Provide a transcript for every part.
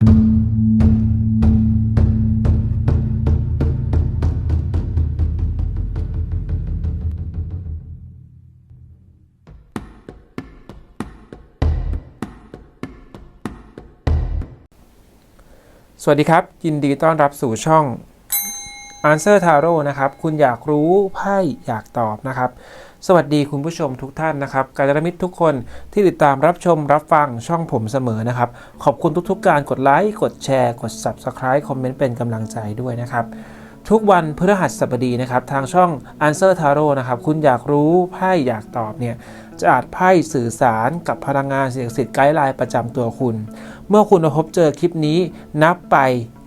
สวัสดีครับ ยินดีต้อนรับสู่ช่อง Answer Tarot นะครับ คุณอยากรู้ไพ่อยากตอบนะครับ สวัสดีคุณผู้ชมทุกท่านนะครับ การจมิตรทุกคนที่ติดตามรับชมรับฟังช่องผมเสมอนะครับ ขอบคุณทุกๆ การกดไลค์กดแชร์กด Subscribe คอมเมนต์เป็นกำลังใจด้วยนะครับ ทุกวันพฤหัสบดีนะครับ ทางช่อง Answer Tarot นะครับ คุณอยากรู้ไพ่อยากตอบเนี่ยจะอาจไพ่สื่อสารกับพลังงานเสียงสิทธิ์ไกด์ไลน์ประจำตัวคุณ เมื่อคุณพบเจอคลิปนี้นับไป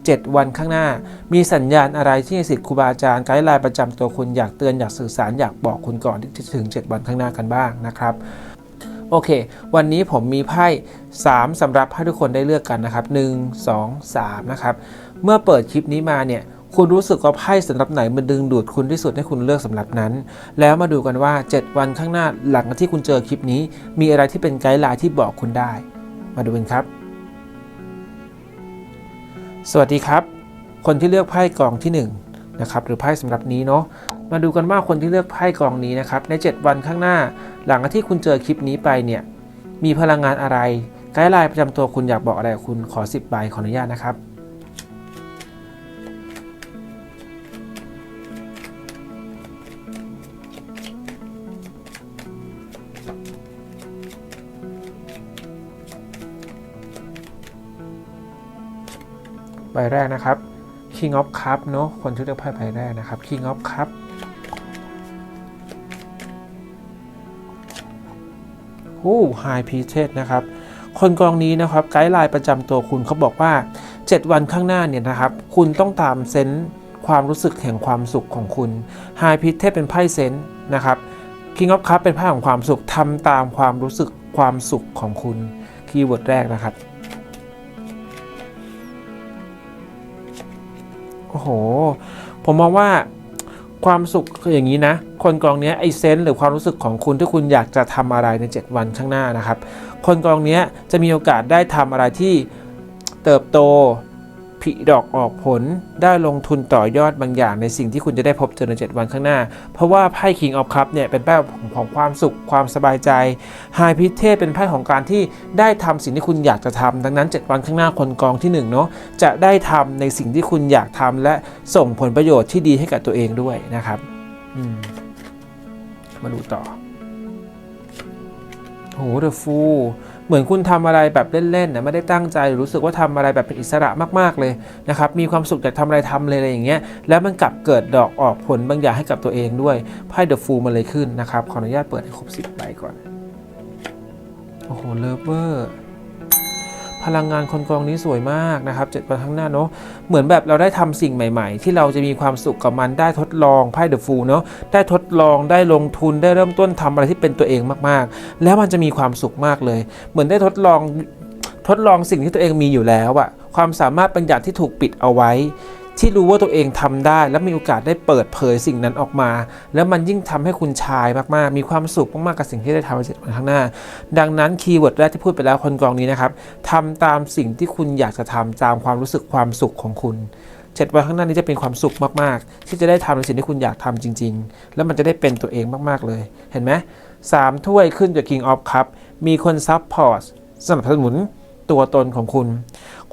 7 วันข้างหน้า มีสัญญาณอะไรที่สิทธิ์ครูบาอาจารย์ไกด์ไลน์ประจำตัวคุณอยากเตือนอยากสื่อสารอยากบอกคุณก่อนที่จะถึง 7 วันข้างหน้ากันบ้างนะครับโอเค วันนี้ผมมีไพ่3สำหรับให้ทุกคนได้เลือกกันนะครับ1 2 3นะครับเมื่อเปิดคลิปนี้มาเนี่ยคุณรู้สึกว่าไพ่สำหรับไหนมันดึงดูดคุณที่สุดให้คุณเลือกสำหรับนั้น แล้วมาดูกันว่า 7 วันข้างหน้าหลังที่คุณเจอคลิปนี้ มีอะไรที่เป็นไกด์ไลน์ที่บอกคุณได้ มาดูกันครับ สวัสดีครับ คนที่เลือกไพ่กองที่1นะครับหรือไพ่สำหรับนี้เนาะมาดูกันว่าคนที่เลือกไพ่กองนี้นะครับใน 7 วันข้างหน้า หลังที่คุณเจอคลิปนี้ไปเนี่ยมีพลังงานอะไรไกด์ไลน์ประจำตัวคุณอยากบอกอะไรคุณขอ 10ใบขออนุญาตนะครับ ใบแรกนะครับ King of Cup เนอะคนที่เลือกไพ่ใบแรกนะครับ King of Cup โอ้ High Priestess นะครับ คนกองนี้นะครับไกด์ไลน์ประจำตัวคุณเขาบอกว่า 7 วันข้างหน้าเนี่ยนะครับ คุณต้องตามเซนส์ความรู้สึกแห่งความสุขของคุณ High Priestess เป็นไพ่เซนส์นะครับ King of Cup เป็นไพ่ของความสุขทำตามความรู้สึกความสุขของคุณคีย์เวิร์ดแรกนะครับ โห ผมมองว่าความสุขคืออย่างนี้นะ คนกองเนี้ยไอเซนส์หรือความรู้สึกของคุณที่คุณอยากจะทำอะไรใน 7 วันข้างหน้านะครับ คนกองเนี้ยจะมีโอกาสได้ทำอะไรที่เติบโต ผลิดอกออกผลได้ลงทุนต่อยอดบางอย่างในสิ่งที่คุณจะได้พบเจอใน 7 วันข้างหน้า เพราะว่าไพ่ King of Cup เนี่ยเป็นไพ่ของของความสุขความสบายใจ High p i t เทเป็นไพ่ของการที่ได้ทำสิ่งที่คุณอยากจะทำดังนั้น 7 วันข้างหน้าคนกองที่1เนาะจะได้ทำในสิ่งที่คุณอยากทำและส่งผลประโยชน์ที่ดีให้กับตัวเองด้วยนะครับมมาดูต่อโหเดอะฟู มือนคุณทำอะไรแบบเล่นๆนะไม่ได้ตั้งใจหรือรู้สึกว่าทำอะไรแบบเป็นอิสระมากๆเลยนะครับมีความสุขอยากทำอะไรทำเลยอะไรอย่างเงี้ยแล้วมันกลับเกิดดอกออกผลบางอย่างให้กับตัวเองด้วยไพ่เดอะฟูมันเลยขึ้นนะครับขออนุญาตเปิดให้ครบ10ใบก่อนโอ้โหเลิฟเวอร์ พลังงานคนกองนี้สวยมากนะครับเจ็ดวันข้างหน้าเนาะเหมือนแบบเราได้ทำสิ่งใหม่ๆ ที่เราจะมีความสุขกับมันได้ทดลองไพ่เดอะฟูลเนาะได้ทดลองได้ลงทุนได้เริ่มต้นทำอะไรที่เป็นตัวเองมากๆ แล้วมันจะมีความสุขมากเลย เหมือนได้ทดลองทดลองสิ่งที่ตัวเองมีอยู่แล้วอะความสามารถบางอย่างที่ถูกปิดเอาไว้ ที่รู้ว่าตัวเองทำได้ และมีโอกาสได้เปิดเผยสิ่งนั้นออกมา แล้วมันยิ่งทำให้คุณชายมากๆ มีความสุขมากๆกับสิ่งที่ได้ทำในเดวันข้างหน้า ดังนั้นคีย์เวิร์ดแรกที่พูดไปแล้วคนกองนี้นะครับทำตามสิ่งที่คุณอยากจะทำตามความรู้สึกความสุขของคุณเจ็ดวันข้างหน้านี้จะเป็นความสุขมากๆ ที่จะได้ทำในสิ่งที่คุณอยากทำจริง ๆ แล้วมันจะได้เป็นตัวเองมากๆเลย เห็นไหมสามถ้วยขึ้นจาก King of Cup มีคนซับพอร์ตสนับสนุนตัวตนของคุณ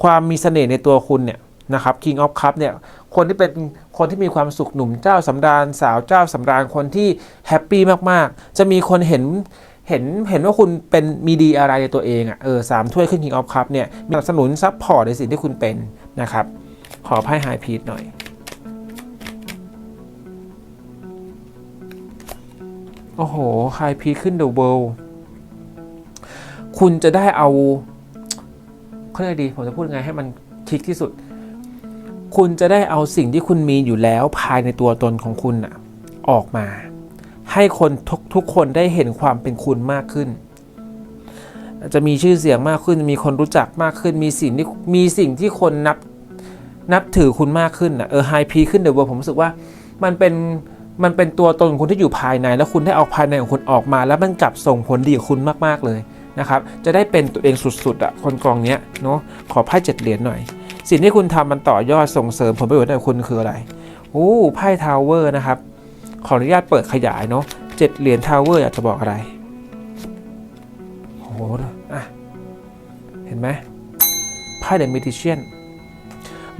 ความมีเสน่ห์ในตัวคุณเนี่ย นะครับ King of Cup เนี่ยคนที่เป็นคนที่มีความสุขหนุ่มเจ้าสำราญสาวเจ้าสำราญคนที่แฮปปี้มากๆ จะมีคนเห็นเห็นเห็นว่าคุณเป็นมีดีอะไรในตัวเองอะ่ะเออสามถ้วยขึ้น King of Cup เนี่ยสนับสนุนซับพอร์ตในสิ่งที่คุณเป็นนะครับ ขอไพ่ไฮพีทหน่อย โอ้โหไฮพีทขึ้นเดอะเวิลด์คุณจะได้เอาเขาเรียกดี ผมจะพูดไงให้มันคลิกที่สุด คุณจะได้เอาสิ่งที่คุณมีอยู่แล้วภายในตัวตนของคุณนะออกมา ให้คนทุกทุกคนได้เห็นความเป็นคุณมากขึ้น จะมีชื่อเสียงมากขึ้น มีคนรู้จักมากขึ้น มีสิ่งที่มีสิ่งที่คนนับนับถือคุณมากขึ้นนะเออไฮพีขึ้นเดอะเวิร์ผมรู้สึกว่ามันเป็นมันเป็นตัวตนของคุณที่อยู่ภายใน แล้วคุณได้เอาภายในของคุณออกมา แล้วมันกลับส่งผลดีกับคุณมากๆเลยนะครับ จะได้เป็นตัวเองสุดๆอะคนกองเนี้ยเนาะขอไพ่เจ็ดเหรียญหน่อย สิ่งที่คุณทำมันต่อยอดส่งเสริมผลประโยชน์ให้คุณคืออะไรโอ้ไพ่ทาวเวอร์นะครับ ขออนุญาตเปิดขยายเนาะเจ็ดเหรียญทาวเวอร์อยากจะบอกอะไรโอ้โหอะเห็นไหมไพ่เดอะมิทิเชียน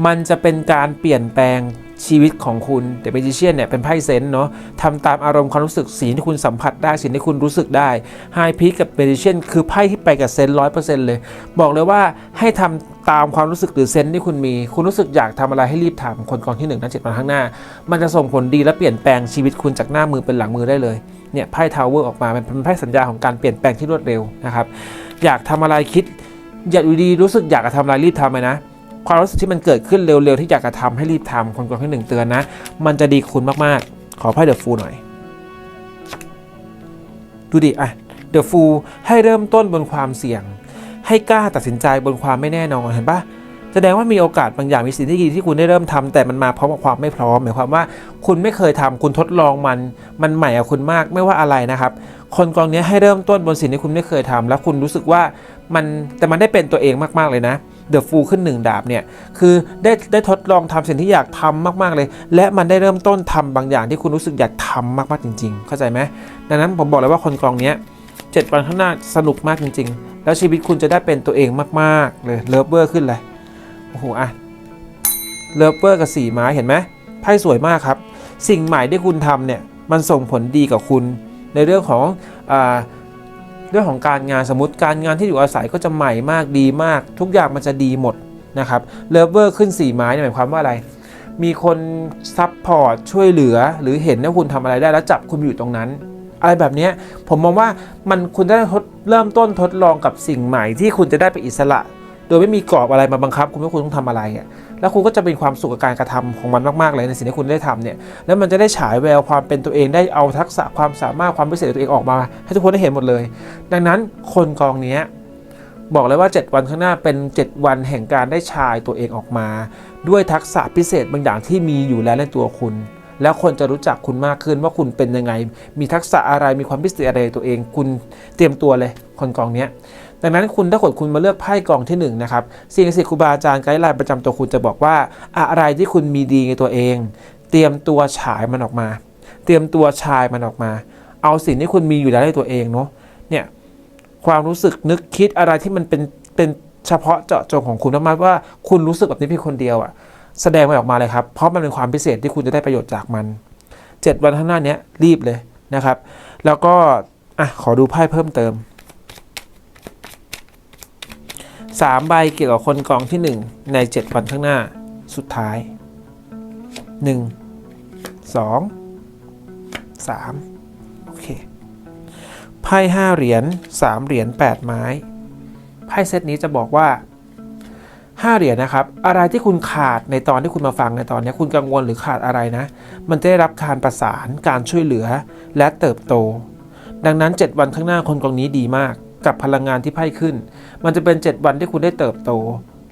มันจะเป็นการเปลี่ยนแปลง ชีวิตของคุณเดอะมิทิเชียนเนี่ยเป็นไพ่เซนส์เนาะทำตามอารมณ์ความรู้สึกสิ่งที่คุณสัมผัสได้สิ่งที่คุณรู้สึกได้ไฮพีกับเมดิเชียนคือไพ่ที่ไปกับเซนร้อยเปอร์เซ็นต์เลย บอกเลยว่าให้ทำตามความรู้สึกหรือเซนส์ที่คุณมี คุณรู้สึกอยากทำอะไรให้รีบทำคนกองที่หนึ่งนั้นเจ็ดวันข้างหน้า มันจะส่งผลดีและเปลี่ยนแปลงชีวิตคุณจากหน้ามือเป็นหลังมือได้เลยเนี่ยไพ่ทาวเวอร์ออกมาเป็นไพ่สัญญาของการเปลี่ยนแปลงที่รวดเร็วนะครับอยากทำอะไรคิดอยาดูดีรู้สึกอยากจะทำอะไรรีบทำเลยนะ ความรู้สึกที่มันเกิดขึ้นเร็วๆ ที่อยากจะทำให้รีบทำคนกองที่หนึ่งเตือนนะ มันจะดีคุณมากๆ ขอไพ่เดอะฟูหน่อย ดูดิอะเดอะฟูให้เริ่มต้นบนความเสี่ยง ให้กล้าตัดสินใจบนความไม่แน่นอนเห็นปะแสดงว่ามีโอกาสบางอย่างมีสิ่งที่ดีที่คุณได้เริ่มทำแต่มันมาพร้อมกับความไม่พร้อม หมายความว่าคุณไม่เคยทำคุณทดลองมัน มันใหม่กับคุณมากไม่ว่าอะไรนะครับ คนกองเนี้ยให้เริ่มต้นบนสิ่งที่คุณไม่เคยทำแล้วคุณรู้สึกว่ามันแต่มันได้เป็นตัวเองมากๆเลยนะ เดอะฟูขึ้นหนึ่งดาบเนี่ยคือได้ได้ทดลองทำสิ่งที่อยากทำมากๆเลย และมันได้เริ่มต้นทำบางอย่างที่คุณรู้สึกอยากทำมากๆจริง ๆ เข้าใจไหมดังนั้นผมบอกเลยว่าคนกองเนี้ยเจ็ดวันข้างหน้าสนุกมากจริง ๆ แล้วชีวิตคุณจะได้เป็นตัวเองมากๆเลยเลิฟเวอร์ขึ้นเลยโอ้โหอะเลิฟเวอร์กับสีไม้เห็นไหมไพ่สวยมากครับ สิ่งใหม่ที่คุณทำเนี่ยมันส่งผลดีกับคุณในเรื่องของอ่า เรื่องของการงานสมมติการงานที่อยู่อาศัยก็จะใหม่มากดีมาก ทุกอย่างมันจะดีหมดนะครับเลเวอร์ขึ้น 4 ไม้เนี่ยหมายความว่าอะไร มีคนซัพพอร์ตช่วยเหลือ หรือเห็นว่าคุณทำอะไรได้แล้วจับคุณอยู่ตรงนั้น อะไรแบบนี้ผมมองว่ามันคุณได้ทดเริ่มต้นทดลองกับสิ่งใหม่ที่คุณจะได้ไปอิสระ โดยไม่มีกรอบอะไรมาบังคับ คุณว่าคุณต้องทำอะไรอะ แล้วคุณก็จะเป็นความสุขกับการกระทำของมันมากๆเลยในสิ่งที่คุณได้ทำเนี่ยแล้วมันจะได้ฉายแววความเป็นตัวเองได้เอาทักษะความสามารถความพิเศษของตัวเองออกมา ให้ทุกคนได้เห็นหมดเลย ดังนั้นคนกองนี้บอกเลยว่า 7 วันข้างหน้าเป็น 7 วันแห่งการได้ชายตัวเองออกมา ด้วยทักษะพิเศษบางอย่างที่มีอยู่แล้วในตัวคุณ แล้วคนจะรู้จักคุณมากขึ้นว่าคุณเป็นยังไง มีทักษะอะไรมีความพิเศษอะไรตัวเอง คุณเตรียมตัวเลย คนกองเนี้ย ดังนั้นคุณถ้าเกิดคุณมาเลือกไพ่กองที่1นงนะครับสิ่งศักดิ์สิทธิ์ครูบาอาจารย์ไกด์ไลน์ประจำตัวคุณจะบอกว่า อะไรที่คุณมีดีในตัวเอง เตรียมตัวฉายมันออกมา เตรียมตัวชายมันออกมา เอาสิ่งที่คุณมีอยู่แล้วในตัวเองเนาะเนี่ยความรู้สึกนึกคิดอะไรที่มันเป็นเป็นเฉพาะเจาะจงของคุณมากว่าคุณรู้สึกแบบนี้เพียงคนเดียวอะแสดงมันออกมาเลยครับ เพราะมันเป็นความพิเศษที่คุณจะได้ประโยชน์จากมัน 7 วันข้างหน้านี้รีบเลยนะครับ แล้วก็อะขอดูไพ่เพิ่มเติม สามใบเกี่ยวกับคนกองที่หนึ่งใน 7 วันข้างหน้าสุดท้าย 1 2 3 โอเค ไพ่ห้าเหรียญสามเหรียญแปดไม้ ไพ่เซตนี้จะบอกว่าห้าเหรียญนะครับ อะไรที่คุณขาดในตอนที่คุณมาฟังในตอนนี้คุณกังวลหรือขาดอะไรนะ มันจะได้รับการประสานการช่วยเหลือและเติบโต ดังนั้น 7 วันข้างหน้าคนกองนี้ดีมาก กับพลังงานที่ไพ่ขึ้น มันจะเป็น 7 วันที่คุณได้เติบโต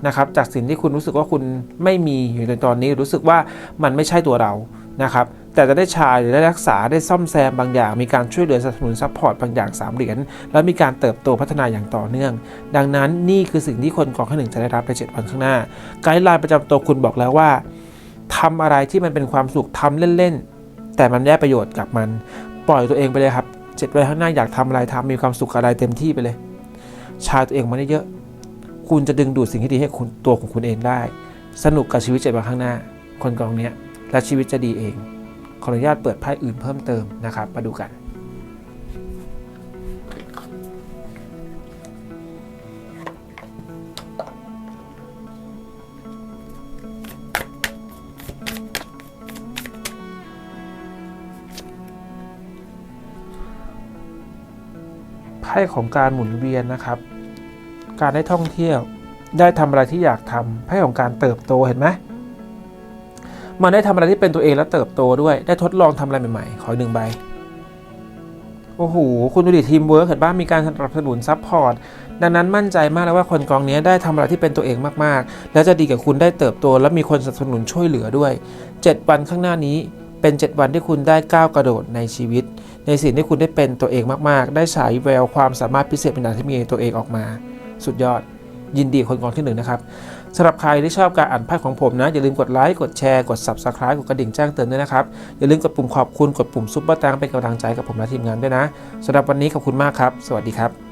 นะครับจากสิ่งที่คุณรู้สึกว่าคุณไม่มีอยู่ในตอนนี้รู้สึกว่ามันไม่ใช่ตัวเรานะครับแต่จะได้ชายหรือได้รักษาได้ซ่อมแซมบางอย่าง มีการช่วยเหลือสนับสนุนซัพพอร์ตบางอย่าง3เหรียญแล้วมีการเติบโตพัฒนาอย่างต่อเนื่อง ดังนั้นนี่คือสิ่งที่คนกองที่หนึ่งจะได้รับใน 7 วันข้างหน้า ไกด์ไลน์ประจำตัวคุณบอกแล้วว่าทำอะไรที่มันเป็นความสุขทำเล่นๆแต่มันได้ประโยชน์กับมัน ปล่อยตัวเองไปเลยครับ เจ็ดวันข้างหน้าอยากทำอะไรทำมีความสุขอะไรเต็มที่ไปเลย ชาตัวเองมาได้เยอะ คุณจะดึงดูดสิ่งที่ดีให้คุณตัวของคุณเองได้ สนุกกับชีวิตเจ็ดวันข้างหน้า คนกองเนี้ยและชีวิตจะดีเอง ขออนุญาตเปิดไพ่อื่นเพิ่มเติมนะครับ มาดูกัน ไพ่ของการหมุนเวียนนะครับ การได้ท่องเที่ยว ได้ทำอะไรที่อยากทำไพ่ของการเติบโตเห็นไหมมันได้ทำอะไรที่เป็นตัวเองแล้วเติบโตด้วย ได้ทดลองทำอะไรใหม่ๆ ขอหนึ่งใบ โอ้โห คุณดูดิทีมเวิร์กเห็นบ้างมีการสนับสนุนซัพพอร์ต ดังนั้นมั่นใจมากแล้วว่าคนกองนี้ได้ทำอะไรที่เป็นตัวเองมากๆ แล้วจะดีกับคุณได้เติบโต และมีคนสนับสนุนช่วยเหลือด้วย 7 วันข้างหน้านี้เป็น 7 วันที่คุณได้ก้าวกระโดดในชีวิต ในสิ่งที่คุณได้เป็นตัวเองมาก ๆ ได้ฉายแววความสามารถพิเศษเป็นอย่างที่มีตัวเองออกมา สุดยอด ยินดีคนกองที่หนึ่งนะครับสำหรับใครที่ชอบการอ่านไพ่ของผมนะ อย่าลืมกดไลค์กดแชร์กด subscribe กดกระดิ่งแจ้งเตือนด้วยนะครับ อย่าลืมกดปุ่มขอบคุณกดปุ่มซุปเปอร์ตังเป็นกำลังใจกับผมและทีมงานด้วยนะสำหรับวันนี้ขอบคุณมากครับ สวัสดีครับ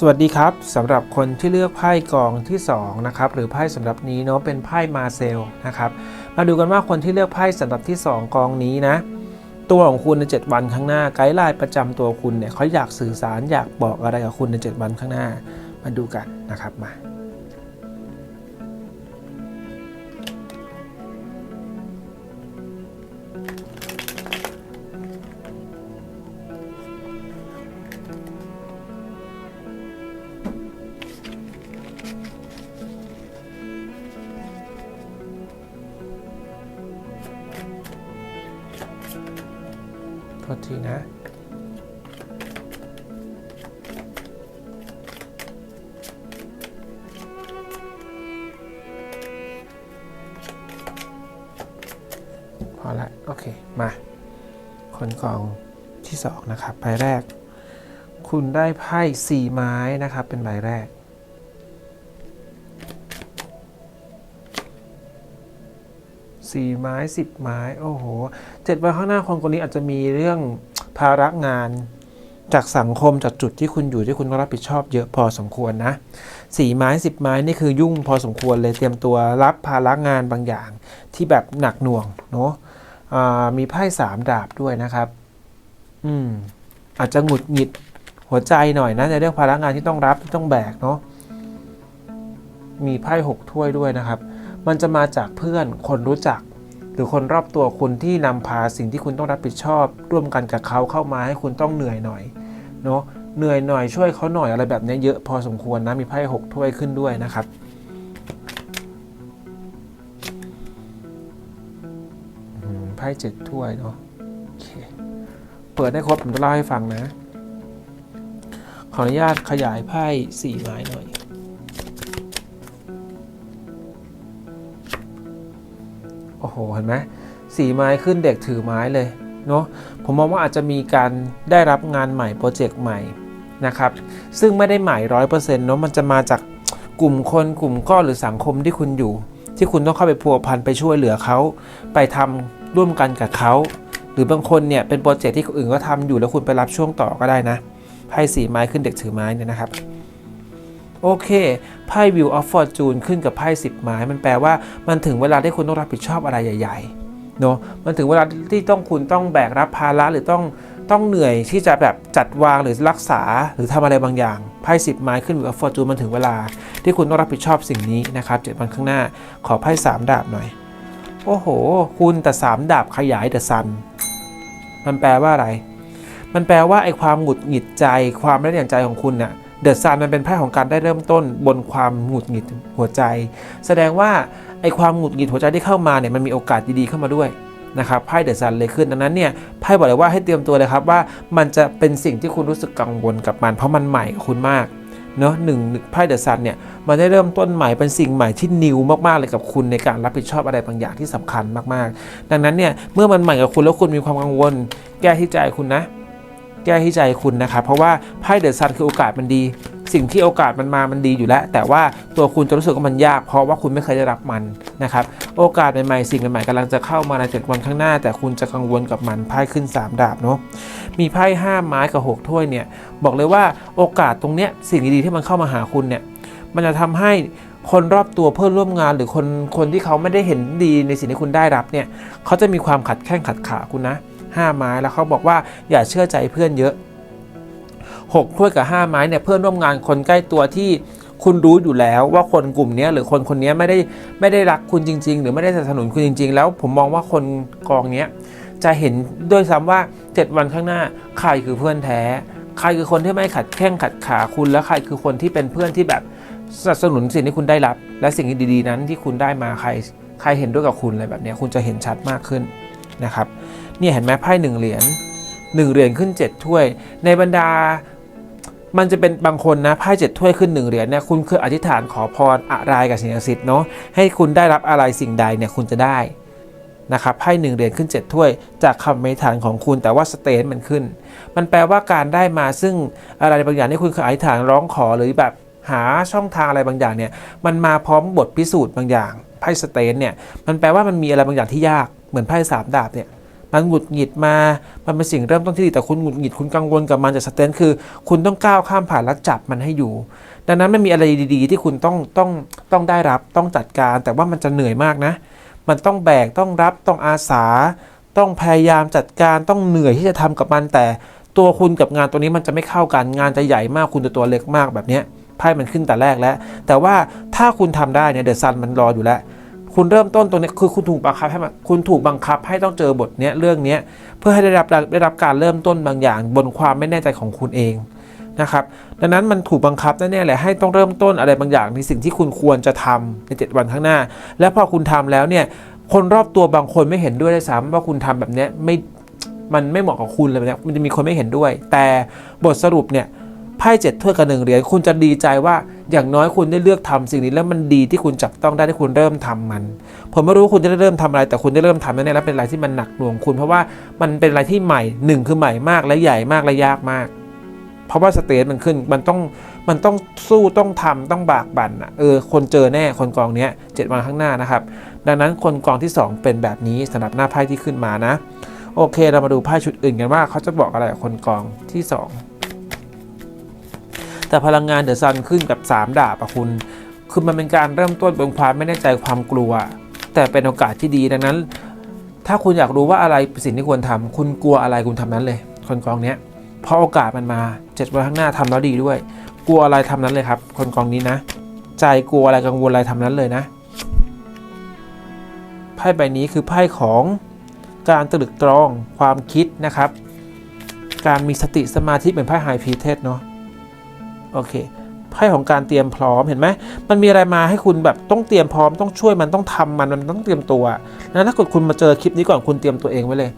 สวัสดีครับสำหรับคนที่เลือกไพ่กองที่2นะครับหรือไพ่สำหรับนี้เนาะเป็นไพ่มาเซลนะครับมาดูกันว่าคนที่เลือกไพ่สำหรับที่ 2 กองนี้นะ ตัวของคุณใน 7 วันข้างหน้าไกด์ไลน์ประจำตัวคุณเนี่ยเขาอยากสื่อสารอยากบอกอะไรกับคุณใน 7 วันข้างหน้า มาดูกันนะครับมา พอละโอเค มาคนกองที่ 2 นะครับใบแรก คุณได้ไพ่สี่ไม้นะครับ เป็นใบแรก สี่ไม้สิบไม้ โอ้โหเจ็ดวันข้างหน้าคนคนนี้อาจจะมีเรื่องภาระงานจากสังคมจากจุดที่คุณอยู่ที่คุณต้องรับผิดชอบเยอะพอสมควรนะสี่ไม้สิบไม้นี่คือยุ่งพอสมควรเลยเตรียมตัวรับภาระงานบางอย่างที่แบบหนักหน่วงเนาะ มีไพ่สามดาบด้วยนะครับ อืม อาจจะหงุดหงิดหัวใจหน่อยนะในเรื่องภาระงานที่ต้องรับที่ต้องแบกเนาะ มีไพ่หกถ้วยด้วยนะครับ มันจะมาจากเพื่อนคนรู้จัก หรือคนรอบตัวคุณที่นำพาสิ่งที่คุณต้องรับผิดชอบ ร่วมกันกับเขาเข้ามาให้คุณต้องเหนื่อยหน่อยเนาะเหนื่อยหน่อยช่วยเขาหน่อยอะไรแบบนี้เยอะพอสมควรนะมีไพ่หกถ้วยขึ้นด้วยนะครับ ไพ่เจ็ดถ้วยเนาะโอเคเปิดได้ครบผมจะเล่าให้ฟังนะ ขออนุญาตขยายไพ่สี่ไม้หน่อยโอ้โหเห็นไหมสีไม้ขึ้นเด็กถือไม้เลยเนาะผมมองว่าอาจจะมีการได้รับงานใหม่โปรเจกต์ใหม่นะครับ ซึ่งไม่ได้ใหม่ร้อยเปอร์เซ็นต์เนาะมันจะมาจากกลุ่มคนกลุ่มก้อนหรือสังคมที่คุณอยู่ ที่คุณต้องเข้าไปพัวพันไปช่วยเหลือเขาไปทำ ร่วมกันกับเขาหรือบางคนเนี่ยเป็นโปรเจกต์ที่คนอื่นก็ทำอยู่แล้วคุณไปรับช่วงต่อก็ได้นะไพ่สีไม้ขึ้นเด็กถือไม้เนี่ยนะครับโอเคไพ่ View of Fortune ขึ้นกับไพ่10ไม้ มันแปลว่ามันถึงเวลาที่คุณต้องรับผิดชอบอะไรใหญ่ๆเนาะมันถึงเวลาที่ต้องคุณต้องแบกรับภาระหรือต้องต้องเหนื่อยที่จะแบบจัดวางหรือรักษาหรือทำอะไรบางอย่างไพ่10ไม้ขึ้น View of Fortune มันถึงเวลา ที่คุณต้องรับผิดชอบสิ่งนี้นะครับเจ็ดวันข้างหน้าขอไพ่3ดาบหน่อย โอ้โห คุณแต่3ดาบขยายแต่ซัน มันแปลว่าอะไร มันแปลว่าไอ้ความหงุดหงิดใจ ความไม่ได้อย่างใจของคุณน่ะเดอะซันมันเป็นไพ่ของการได้เริ่มต้นบนความหงุดหงิดหัวใจ แสดงว่าไอ้ความหงุดหงิดหัวใจที่เข้ามาเนี่ยมันมีโอกาสดีๆเข้ามาด้วยนะครับไพ่เดอะซันเลยขึ้นดังนั้นเนี่ยไพ่บอกเลยว่าให้เตรียมตัวเลยครับว่ามันจะเป็นสิ่งที่คุณรู้สึกกังวลกับมัน เพราะมันใหม่กับคุณมาก เนาะหนึ่งไพ่เดอะซันเนี่ยมันได้เริ่มต้นใหม่เป็นสิ่งใหม่ที่นิวมากๆเลยกับคุณในการรับผิดชอบอะไรบางอย่างที่สำคัญมากๆ ดังนั้นเนี่ยเมื่อมันใหม่กับคุณแล้วคุณมีความกังวล แก้ที่ใจคุณนะ แก้ที่ใจคุณนะครับเพราะว่าไพ่เดอะซันคือโอกาสมันดี สิ่งที่โอกาสมันมามันดีอยู่แล้ว แต่ว่าตัวคุณจะรู้สึกว่ามันยาก เพราะว่าคุณไม่เคยได้รับมันนะครับโอกาสใหม่ๆสิ่งใหม่ๆกำลังจะเข้ามาในเจ็ดวันข้างหน้า แต่คุณจะกังวลกับมันไพ่ขึ้น 3 ดาบเนาะมีไพ่ห้าไม้กับหกถ้วยเนี่ยบอกเลยว่าโอกาสตรงเนี้ยสิ่งดีๆที่มันเข้ามาหาคุณเนี่ยมันจะทำให้คนรอบตัวเพื่อนร่วมงานหรือคนคนที่เขาไม่ได้เห็นดีในสิ่งที่คุณได้รับเนี่ยเขาจะมีความขัดแข้งขัดขาคุณนะห้าไม้แล้วเขาบอกว่าอย่าเชื่อใจเพื่อนเยอะ 6ถ้วยกับ 5 ไม้เนี่ยเพื่อนร่วมงานคนใกล้ตัวที่คุณรู้อยู่แล้วว่าคนกลุ่มนี้หรือคนคนนี้ไม่ได้ไม่ได้รักคุณจริง ๆ หรือไม่ได้สนับสนุนคุณจริง ๆ แล้วผมมองว่าคนกองนี้จะเห็นด้วยซ้ำว่า 7 วันข้างหน้า ใครคือเพื่อนแท้ ใครคือคนที่ไม่ขัดแข้งขัดขาคุณและใครคือคนที่เป็นเพื่อนที่แบบสนับสนุนสิ่งที่คุณได้รับ และสิ่งดีๆนั้นที่คุณได้มาใครใครเห็นด้วยกับคุณอะไรแบบนี้คุณจะเห็นชัดมากขึ้นนะครับเนี่ยเห็นไหมไพ่หนึ่งเหรียญหนึ่งเหรียญขึ้น 7 ถ้วย ในบรรดา มันจะเป็นบางคนนะไพ่เจ็ดถ้วยขึ้นหนึ่งเหรียญเนี่ยคุณเคยอธิษฐานขอพรอะไรกับสิ่งศักดิ์สิทธิ์เนาะให้คุณได้รับอะไรสิ่งใดเนี่ยคุณจะได้นะครับไพ่หนึ่งเหรียญขึ้น 7 ถ้วย จากคำอธิษฐานของคุณแต่ว่าสเตนมันขึ้น มันแปลว่าการได้มาซึ่งอะไรบางอย่างที่คุณเคยอธิษฐานร้องขอหรือแบบหาช่องทางอะไรบางอย่างเนี่ยมันมาพร้อมบทพิสูจน์บางอย่างไพ่สเตนเนี่ยมันแปลว่ามันมีอะไรบางอย่างที่ยากเหมือนไพ่สามดาบเนี่ย มันหงุดหงิดมา มันเป็นสิ่งเริ่มต้นที่ดีแต่คุณหงุดหงิดคุณกังวลกับมันจากสเตนคือ คุณต้องก้าวข้ามผ่านและจับมันให้อยู่ ดังนั้นมันมีอะไรดีๆ ที่คุณต้องต้องต้องได้รับต้องจัดการ แต่ว่ามันจะเหนื่อยมากนะ มันต้องแบกต้องรับต้องอาสา ต้องพยายามจัดการต้องเหนื่อยที่จะทำกับมัน แต่ตัวคุณกับงานตัวนี้มันจะไม่เข้ากันงานจะใหญ่มากคุณจะตัวเล็กมากแบบนี้ไพ่มันขึ้นแต่แรกแล้ว แต่ว่าถ้าคุณทำได้เนี่ยเดอะซันมันรออยู่แล้ว คุณเริ่มต้นตรงนี้คือคุณถูกบังคับให้มันคุณถูกบังคับให้ต้องเจอบทเนี้ยเรื่องเนี้ยเพื่อให้ได้รับได้รับการเริ่มต้นบางอย่าง บนความไม่แน่ใจของคุณเองนะครับดังนั้นมันถูกบังคับแน่ๆแหละให้ต้องเริ่มต้นอะไรบางอย่างในสิ่งที่คุณควรจะทำใน 7 วันข้างหน้า และพอคุณทำแล้วเนี่ยคนรอบตัวบางคนไม่เห็นด้วยเลยซ้ำว่าคุณทำแบบเนี้ยไม่มันไม่เหมาะกับคุณเลยเนี้ยมันจะมีคนไม่เห็นด้วย แต่บทสรุปเนี่ยไพ่เจ็ดถ้วยกับหนึ่งเหรียญคุณจะดีใจว่า อย่างน้อยคุณได้เลือกทำสิ่งนี้แล้วมันดีที่คุณจับต้องได้ที่คุณเริ่มทำมัน ผมไม่รู้ว่าคุณจะได้เริ่มทำอะไร แต่คุณได้เริ่มทำแน่ๆแล้วเป็นอะไรที่มันหนักหน่วงคุณ เพราะว่ามันเป็นอะไรที่ใหม่หนึ่งคือใหม่มากและใหญ่มากและยากมาก เพราะว่าสเตจมันขึ้นมันต้องมันต้องสู้ต้องทำต้องบากบั่นอะเออคนเจอแน่คนกองเนี้ยเจ็ดวันข้างหน้านะครับ ดังนั้นคนกองที่ 2 เป็นแบบนี้สำหรับหน้าไพ่ที่ขึ้นมานะ โอเค เรามาดูไพ่ชุดอื่นกันว่าเขาจะบอกอะไรกับคนกองที่ 2 แต่พลังงานเดอะซันขึ้นกับ 3 ดาบอะคุณ คือมันเป็นการเริ่มต้นบนความไม่แน่ใจความกลัว แต่เป็นโอกาสที่ดีดังนั้น ถ้าคุณอยากรู้ว่าอะไรสิ่งที่ควรทำคุณกลัวอะไรคุณทำนั้นเลย คนกองเนี้ยเพราะโอกาสมันมาเจ็ดวันข้างหน้าทำแล้วดีด้วย กลัวอะไรทำนั้นเลยครับ คนกองนี้นะ ใจกลัวอะไรกังวลอะไรทำนั้นเลยนะไพ่ใบนี้คือไพ่ของการตรึกตรองความคิดนะครับ การมีสติสมาธิเป็นไพ่ไฮพีเทสเนาะ โอเคไพ่ของการเตรียมพร้อมเห็นไหมมันมีอะไรมาให้คุณแบบต้องเตรียมพร้อมต้องช่วยมันต้องทำมันมันต้องเตรียมตัวนะถ้าเกิดคุณมาเจอคลิปนี้ก่อนคุณเตรียมตัวเองไว้เลย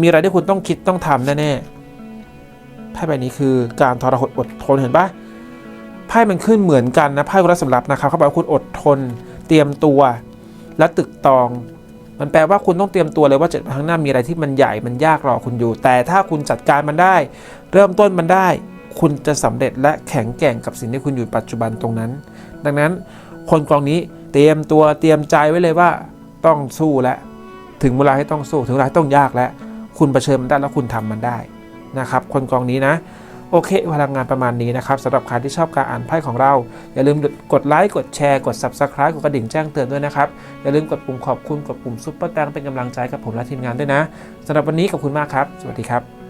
มีอะไรที่คุณต้องคิดต้องทำแน่ๆไพ่ใบนี้คือการทรหดอดทนเห็นปะไพ่มันขึ้นเหมือนกันนะไพ่รักสำรับนะครับเขาบอกว่าคุณอดทน เตรียมตัวและตึกตอง มันแปลว่าคุณต้องเตรียมตัวเลยว่าเจ็ดข้างหน้ามีอะไรที่มันใหญ่มันยากรอคุณอยู่ แต่ถ้าคุณจัดการมันได้ เริ่มต้นมันได้ คุณจะสำเร็จและแข็งแกร่งกับสิ่งที่คุณอยู่ปัจจุบันตรงนั้น ดังนั้นคนกองนี้เตรียมตัวเตรียมใจไว้เลยว่าต้องสู้และถึงเวลาให้ต้องสู้ถึงเวลาให้ต้องยากแล้วคุณเผชิญมันได้แล้วคุณทำมันได้นะครับ คนกองนี้นะ โอเค พลังงานประมาณนี้นะครับสำหรับใครที่ชอบการอ่านไพ่ของเรา อย่าลืมกดไลค์กดแชร์กด Subscribe กดกระดิ่งแจ้งเตือนด้วยนะครับ อย่าลืมกดปุ่มขอบคุณกดปุ่มซุปเปอร์แตงเป็นกำลังใจกับผมและทีมงานด้วยนะสำหรับวันนี้ขอบคุณมากครับ สวัสดีครับ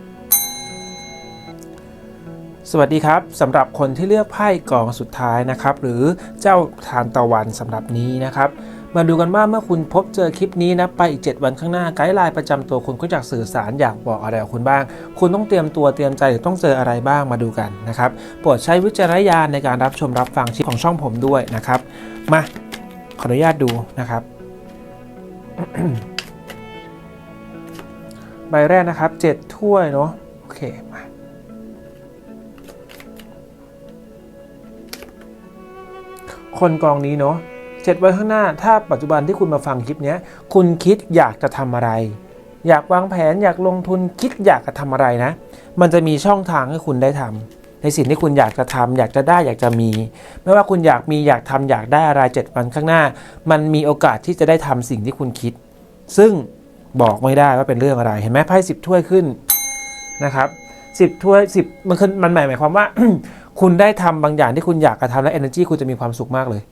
สวัสดีครับสำหรับคนที่เลือกไพ่กองสุดท้ายนะครับ หรือเจ้าทานตะวันสำหรับนี้นะครับ มาดูกันว่าเมื่อคุณพบเจอคลิปนี้นะไปอีก 7 วันข้างหน้าไกด์ไลน์ประจำตัวคุณก็อยากสื่อสารอยากบอกอะไรกับคุณบ้าง คุณต้องเตรียมตัวเตรียมใจหรือต้องเจออะไรบ้างมาดูกันนะครับโปรดใช้วิจารณญาณในการรับชมรับฟังคลิปของช่องผมด้วยนะครับ มาขออนุญาตดูนะครับใบแรกนะครับ 7 ถ้วยเนาะโอเค คนกองนี้เนาะเจ็ดวันข้างหน้า ถ้าปัจจุบันที่คุณมาฟังคลิปนี้คุณคิดอยากจะทำอะไร อยากวางแผนอยากลงทุนคิดอยากจะทำอะไรนะ มันจะมีช่องทางให้คุณได้ทำในสิ่งที่คุณอยากจะทำอยากจะได้อยากจะมี ไม่ว่าคุณอยากมีอยากทำอยากได้อะไรเจ็ดวันข้างหน้า มันมีโอกาสที่จะได้ทำสิ่งที่คุณคิด ซึ่งบอกไม่ได้ว่าเป็นเรื่องอะไรเห็นไหมไพ่สิบถ้วยขึ้นนะครับสิบถ้วยสิบมันคือมันหมายหมายความว่า คุณได้ทำบางอย่างที่คุณอยากกระทำและ energy คุณจะมีความสุขมากเลย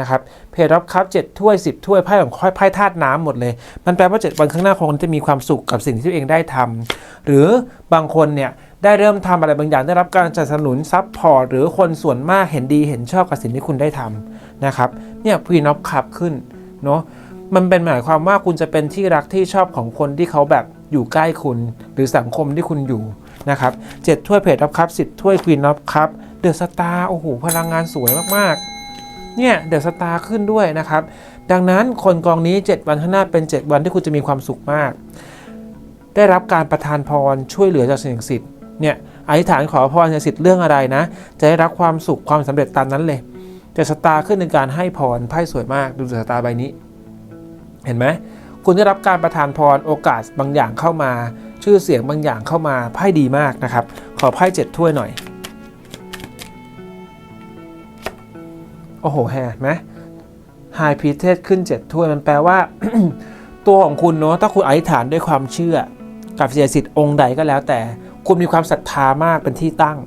นะครับเพจรับครับ7ถ้วย 10 ถ้วยไพ่ของค่อยไพ่ธาตุน้ำหมดเลย มันแปลว่า 7 วันข้างหน้าคงจะมีความสุขกับสิ่งที่ตัวเองได้ทำหรือบางคนเนี่ยได้เริ่มทำอะไรบางอย่างได้รับการสนับสนุนซัพพอร์ตหรือคนส่วนมากเห็นดีเห็นชอบกับสิ่งที่คุณได้ทำนะครับเนี่ยพีนอฟคับขึ้นเนาะมันเป็นหมายความว่าคุณจะเป็นที่รักที่ชอบของคนที่เขาแบบอยู่ใกล้คุณ หรือสังคมที่คุณอยู่นะครับเจ็ดถ้วยเพจรับครับสิบถ้วยควีนอฟคับ เดอะสตาร์โอ้โหพลังงานสวยมากๆ เนี่ยเดอะสตาร์ขึ้นด้วยนะครับ ดังนั้นคนกองนี้ 7 วันข้างหน้าเป็น 7 วันที่คุณจะมีความสุขมาก ได้รับการประทานพรช่วยเหลือจากสิ่งศักดิ์สิทธิ์เนี่ยอธิษฐานขอพรจากสิทธิ์เรื่องอะไรนะ จะได้รับความสุขความสำเร็จตามนั้นเลยเดอะสตาร์ขึ้นในการให้พรไพ่สวยมากดูเดอะสตาร์ใบนี้ เห็นไหมคุณได้รับการประทานพรโอกาสบางอย่างเข้ามา ชื่อเสียงบางอย่างเข้ามาไพ่ดีมากนะครับ ขอไพ่เจ็ดถ้วยหน่อย โอ้โหแฮไหมไฮพีเทสขึ้น 7 ถ้วย มันแปลว่า ตัวของคุณเนาะถ้าคุณอธิษฐานด้วยความเชื่อ กับเสียสิทธิ์องค์ใดก็แล้ว แต่คุณมีความศรัทธามากเป็นที่ตั้ง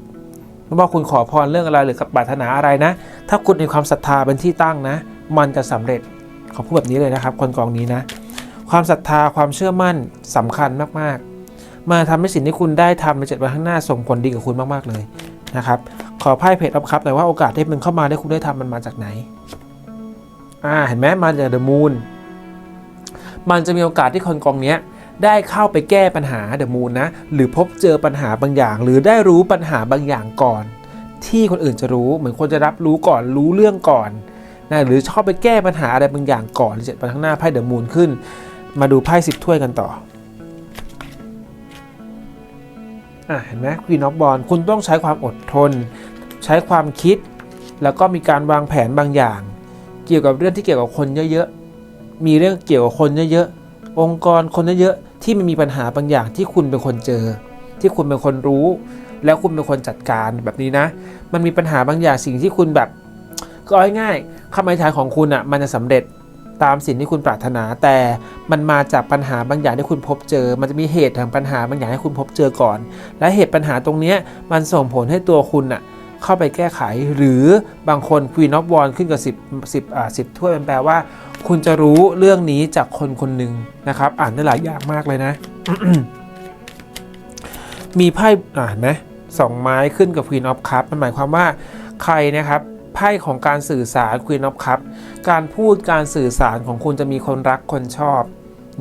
ไม่ว่าคุณขอพรเรื่องอะไรหรือกับปรารถนาอะไรนะ ถ้าคุณมีความศรัทธาเป็นที่ตั้งนะ มันจะสำเร็จขอพูดแบบนี้เลยนะครับ คนกองนี้นะ ความศรัทธาความเชื่อมั่นสำคัญมากๆ มาทำให้สิ่งที่คุณได้ทำในเจ็ดวันข้างหน้าส่งผลดีกับคุณมากๆเลยนะครับ ขอไพ่เพจอัพครับแต่ว่าโอกาสที่มันเข้ามาได้คุณได้ทำมันมาจากไหน อ่า เห็นไหมมาจากเดอะมูนมันจะมีโอกาสที่คนกองเนี้ยได้เข้าไปแก้ปัญหาเดอะมูนนะ หรือพบเจอปัญหาบางอย่าง หรือได้รู้ปัญหาบางอย่างก่อน ที่คนอื่นจะรู้เหมือนคนจะรับรู้ก่อนรู้เรื่องก่อนนะหรือชอบไปแก้ปัญหาอะไรบางอย่างก่อนเจ็ดวันข้างหน้าไพ่เดอะมูนขึ้น มาดูไพ่สิบถ้วยกันต่อ อะเห็นไหมควีนอฟบอลคุณต้องใช้ความอดทน ใช้ความคิด แล้วก็มีการวางแผนบางอย่าง เกี่ยวกับเรื่องที่เกี่ยวกับคนเยอะๆมีเรื่องเกี่ยวกับคนเยอะๆองค์กรคนเยอะๆที่มันมีปัญหาบางอย่างที่คุณเป็นคนเจอ ที่คุณเป็นคนรู้ แล้วคุณเป็นคนจัดการแบบนี้นะ มันมีปัญหาบางอย่างสิ่งที่คุณแบบ ก็ง่ายๆคำอธิษฐานของคุณอะมันจะสำเร็จ ตามสิ่งที่คุณปรารถนา แต่มันมาจากปัญหาบางอย่างที่คุณพบเจอ มันจะมีเหตุแห่งปัญหาบางอย่างให้คุณพบเจอก่อน และเหตุปัญหาตรงนี้มันส่งผลให้ตัวคุณอะเข้าไปแก้ไขหรือบางคน Queen of w a n d ขึ้นกับ 10 10อ่า10 ถ้วยมันแปลว่า คุณจะรู้เรื่องนี้จากคนคนหนึ่งนะครับ อ่านได้หลายอย่างมากเลยนะ มีไพ่อ่านไหมสองไม้ขึ้นกับ Queen of Cup มันหมายความว่าใครนะครับ ไพ่ของการสื่อสาร Queen of Cup การพูดการสื่อสารของคุณจะมีคนรักคนชอบ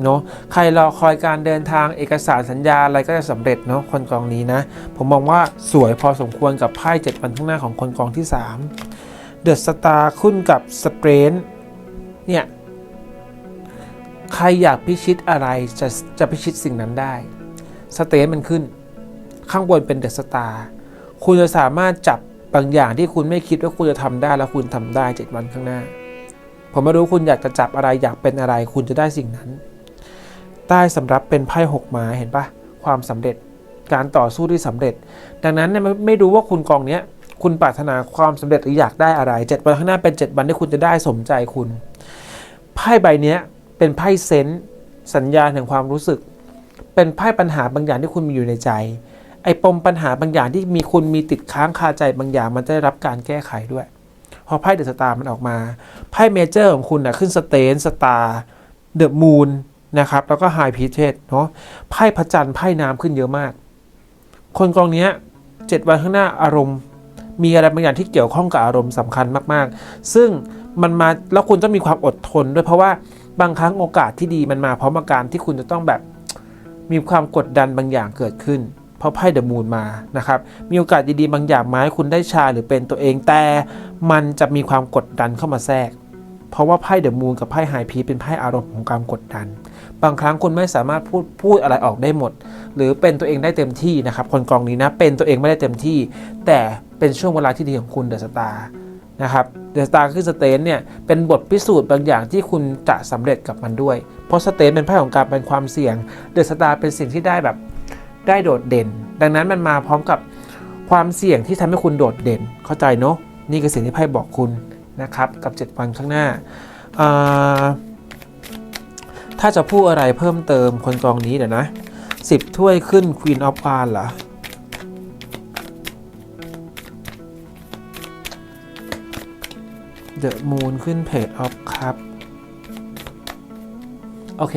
เนาะใครรอคอยการเดินทางเอกสารสัญญาอะไรก็จะสำเร็จเนาะคนกองนี้นะ ผมมองว่าสวยพอสมควรกับไพ่เจ็ดวันข้างหน้าของคนกองที่ 3 เดอะสตาร์ขึ้นกับสเปรนเนี่ย ใครอยากพิชิตอะไรจะจะพิชิตสิ่งนั้นได้สเตนมันขึ้น ข้างบนเป็นเดอะสตาร์คุณจะสามารถจับ บางอย่างที่คุณไม่คิดว่าคุณจะทำได้แล้วคุณทำได้7วันข้างหน้า ผมไม่รู้คุณอยากจะจับอะไรอยากเป็นอะไร คุณจะได้สิ่งนั้น ใต้สำรับเป็นไพ่หกไม้เห็นปะความสำเร็จการต่อสู้ที่สำเร็จ ดังนั้นเนี่ยไม่ไม่รู้ว่าคุณกองเนี้ยคุณปรารถนาความสำเร็จหรืออยากได้อะไรเจ็ดวันข้างหน้าเป็นเจ็ดวันที่คุณจะได้สมใจคุณไพ่ใบเนี้ยเป็นไพ่เซนส์สัญญาณแห่งความรู้สึก เป็นไพ่ปัญหาบางอย่างที่คุณมีอยู่ในใจ ไอ้ปมปัญหาบางอย่างที่มีคุณมีติดค้างคาใจบางอย่างมันจะได้รับการแก้ไขด้วย พอไพ่เดอะสตาร์มันออกมาไพ่เมเจอร์ของคุณนะขึ้นสเตนสตาร์เดอะมูนนะครับแล้วก็ไฮพีเทสเนาะไพ่พระจันทร์ไพ่น้ำขึ้นเยอะมาก คนกองเนี้ยเจ็ดวันข้างหน้าอารมณ์ มีอะไรบางอย่างที่เกี่ยวข้องกับอารมณ์สำคัญมากๆ ซึ่งมันมาแล้วคุณต้องมีความอดทนด้วยเพราะว่าบางครั้งโอกาสที่ดีมันมาพร้อมกับการที่คุณจะต้องแบบมีความกดดันบางอย่างเกิดขึ้น เพราะไพ่เดอะมูนมานะครับ มีโอกาสดีๆ บางอย่างมาให้คุณได้ชาหรือเป็นตัวเองแต่มันจะมีความกดดันเข้ามาแทรก เพราะว่าไพ่เดอะมูนกับไพ่ไฮพีเป็นไพ่อารมณ์ของความกดดัน บางครั้งคุณไม่สามารถพูดพูดอะไรออกได้หมด หรือเป็นตัวเองได้เต็มที่นะครับ คนกองนี้นะเป็นตัวเองไม่ได้เต็มที่ แต่เป็นช่วงเวลาที่ดีของคุณเดอะสตาร์นะครับเดอะสตาร์คือสเตนเนี่ยเป็นบทพิสูจน์บางอย่างที่คุณจะสำเร็จกับมันด้วย เพราะสเตนเป็นไพ่ของการเป็นความเสี่ยงเดอะสตาร์เป็นสิ่งที่ได้แบบ ได้โดดเด่น ดังนั้นมันมาพร้อมกับความเสี่ยงที่ทำให้คุณโดดเด่น เข้าใจเนาะนี่คือสิ่งที่ไพ่บอกคุณนะครับกับ 7 วันข้างหน้า ถ้าจะพูดอะไรเพิ่มเติมคนกองนี้เดี๋ยวนะสิบถ้วยขึ้น Queen of w a n เหรอ The Moon ขึ้น Page of Cup โอเค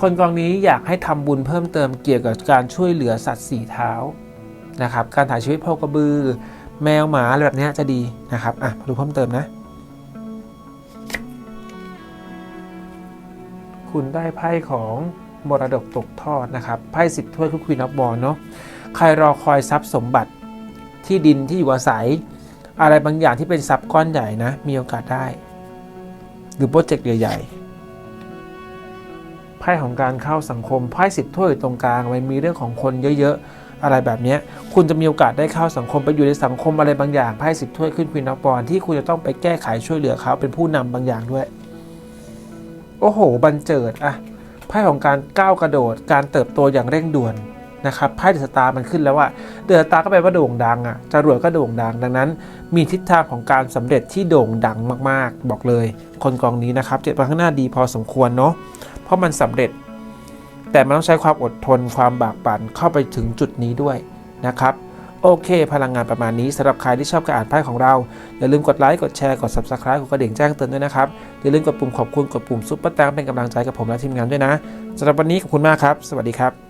คนกองนี้อยากให้ทำบุญเพิ่มเติมเกี่ยวกับการช่วยเหลือสัตว์สี่เท้านะครับ การถ่ายชีวิตโคกระบือ แมวหมาอะไรแบบนี้จะดีนะครับอะมาดูเพิ่มเติมนะ คุณได้ไพ่ของมรดกตกทอดนะครับไพ่สิบถ้วยคือควีนออฟบอลเนาะใครรอคอยทรัพย์สมบัติที่ดินที่อยู่อาศัย อะไรบางอย่างที่เป็นทรัพย์ก้อนใหญ่นะมีโอกาสได้ หรือโปรเจกต์ใหญ่ๆ ไพ่ของการเข้าสังคมไพ่สิบถ้วยตรงกลางมันมีเรื่องของคนเยอะๆ อะไรแบบนี้คุณจะมีโอกาสได้เข้าสังคมไปอยู่ในสังคมอะไรบางอย่างไพ่สิบถ้วยขึ้นควีนออฟบอลที่คุณจะต้องไปแก้ไขช่วยเหลือเขาเป็นผู้นำบางอย่างด้วย โอ้โห บันเจิดอะไพ่ของการก้าวกระโดด การเติบโตอย่างเร่งด่วนนะครับไพ่เดอะสตาร์มันขึ้นแล้วว่าเดอะสตาร์ก็แปลว่าโด่งดังอะจรวดก็โด่งดัง ดังนั้น มีทิศทางของการสำเร็จที่โด่งดังมากๆ บอกเลย คนกองนี้นะครับเจ็ดวันข้างหน้าดีพอสมควรเนาะ เพราะมันสำเร็จ แต่มันต้องใช้ความอดทนความบากบั่นเข้าไปถึงจุดนี้ด้วยนะครับโอเค พลังงานประมาณนี้สำหรับใครที่ชอบการอ่านไพ่ของเรา อย่าลืมกดไลค์ กดแชร์ กด subscribe กดกระดิ่งแจ้งเตือนด้วยนะครับ อย่าลืมกดปุ่มขอบคุณ กดปุ่มซุปเปอร์แตงเป็นกำลังใจกับผมและทีมงานด้วยนะสำหรับวันนี้ขอบคุณมากครับ สวัสดีครับ